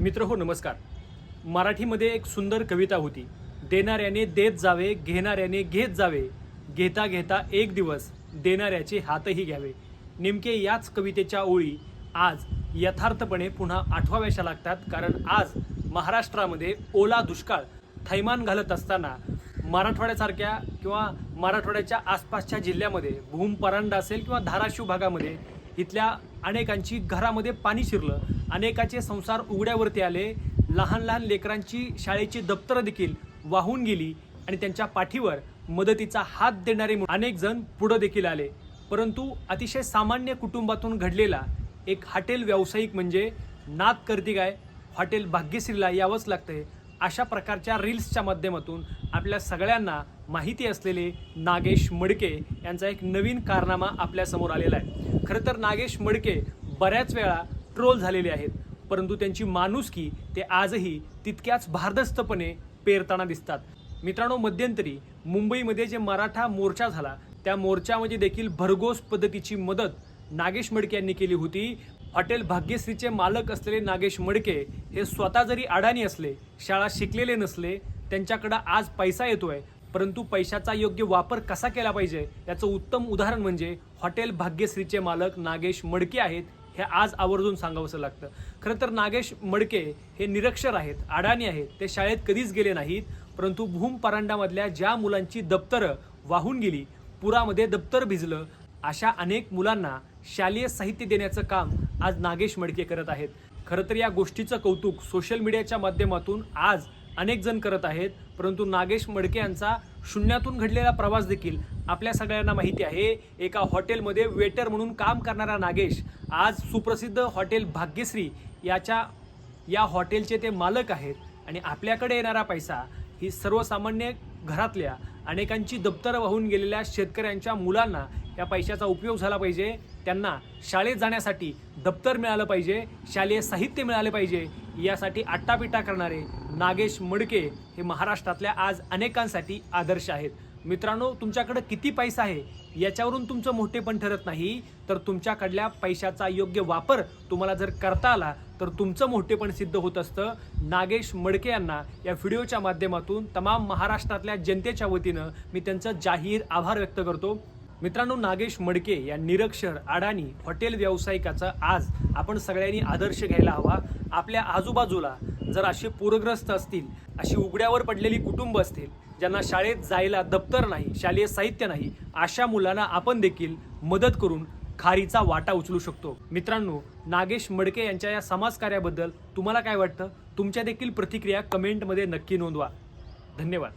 मित्र हो नमस्कार. मराठीमध्ये एक सुंदर कविता होती. देणाऱ्याने देत जावे घेणाऱ्याने घेत जावे. घेता घेता एक दिवस देणाऱ्याचे हातही घ्यावे. नेमके याच कवितेच्या ओळी आज यथार्थपणे पुन्हा आठवाव्याशा लागतात कारण आज महाराष्ट्रामध्ये ओला दुष्काळ थैमान घालत असताना मराठवाड्यासारख्या किंवा मराठवाड्याच्या आसपासच्या जिल्ह्यामध्ये भूम परांडा असेल किंवा धाराशिव भागामध्ये इथल्या अनेकांची घरामध्ये पाणी शिरलं अनेकाचे संसार उघड्यावरती आले. लहान लहान लेकरांची शाळेची दप्तरं देखील वाहून गेली आणि त्यांच्या पाठीवर मदतीचा हात देणारे अनेक जण पुढं देखील आले. परंतु अतिशय सामान्य कुटुंबातून घडलेला एक हॉटेल व्यावसायिक म्हणजे नाद करती काय हॉटेल भाग्यश्रीला यावंच लागतंय. अशा प्रकारच्या रील्सच्या माध्यमातून आपल्या सगळ्यांना माहिती असलेले नागेश मडके यांचा एक नवीन कारनामा आपल्यासमोर आलेला आहे. खरं तर नागेश मडके बऱ्याच वेळा ट्रोल झालेले आहेत. परंतु त्यांची माणुसकी ते आजही तितक्याच भारदस्तपणे पेरताना दिसतात. मित्रांनो मध्यंतरी मुंबईमध्ये जे मराठा मोर्चा झाला त्या मोर्चामध्ये देखील भरघोस पद्धतीची मदत नागेश मडके यांनी केली होती. हॉटेल भाग्यश्रीचे मालक असलेले नागेश मडके हे स्वतः जरी अडाणी असले शाळा शिकलेले नसले त्यांच्याकडं आज पैसा येतोय. परंतु पैशाचा योग्य वापर कसा केला पाहिजे? याचं उत्तम उदाहरण म्हणजे हॉटेल भाग्यश्रीचे मालक नागेश मडके आहेत. हे आज आवर्जून सांगावंसं लागतं. खरं तर नागेश मडके हे निरक्षर आहेत अडाणी आहेत. ते शाळेत कधीच गेले नाहीत परंतु भूम परांडामधल्या ज्या मुलांची दप्तरं वाहून गेली पुरामध्ये दप्तर भिजलं अशा अनेक मुलांना शालेय साहित्य देण्याचं काम आज नागेश मडके करत आहेत. खरं तर या गोष्टीचं कौतुक सोशल मीडियाच्या माध्यमातून आज अनेक जण करत आहेत परंतु नागेश मडके यांचा शून्यातून घडलेला प्रवास देखील आपल्या सगळ्यांना माहिती आहे. एका हॉटेलमध्ये वेटर म्हणून काम करणारा नागेश आज सुप्रसिद्ध हॉटेल भाग्यश्री याच्या या हॉटेलचे ते मालक आहेत आणि आपल्याकडे येणारा पैसा ही सर्वसामान्य घरातल्या अनेकांची दप्तरं वाहून गेलेल्या शेतकऱ्यांच्या मुलांना या पैशाचा उपयोग झाला पाहिजे. त्यांना शाळेत जाण्यासाठी दप्तर मिळालं पाहिजे शालेय साहित्य मिळाले पाहिजे. यासाठी आट्टापिट्टा करणारे नागेश मडके हे महाराष्ट्रातल्या आज अनेकांसाठी आदर्श आहेत. मित्रांनो तुमच्याकडे किती पैसा आहे याच्यावरून तुमचं मोठेपण ठरत नाही. तर तुमच्याकडल्या पैशाचा योग्य वापर तुम्हाला जर करता आला तर तुमचं मोठेपण सिद्ध होत असतं. नागेश मडके यांना या व्हिडिओच्या माध्यमातून तमाम महाराष्ट्रातल्या जनतेच्या वतीनं मी त्यांचं जाहीर आभार व्यक्त करतो. मित्रांनो नागेश मडके या निरक्षर अडाणी हॉटेल व्यावसायिकाचा आज आपण सगळ्यांनी आदर्श घ्यायला हवा. आपल्या आजूबाजूला जर असे पूरग्रस्त असतील अशी उघड्यावर पडलेली कुटुंब असतील ज्यांना शाळेत जायला दप्तर नाही शालेय साहित्य नाही अशा मुलांना आपण देखील मदत करून खारीचा वाटा उचलू शकतो. मित्रांनो नागेश मडके यांच्या या समाजकार्याबद्दल तुम्हाला काय वाटतं? तुमच्या देखील प्रतिक्रिया कमेंटमध्ये नक्की नोंदवा. धन्यवाद.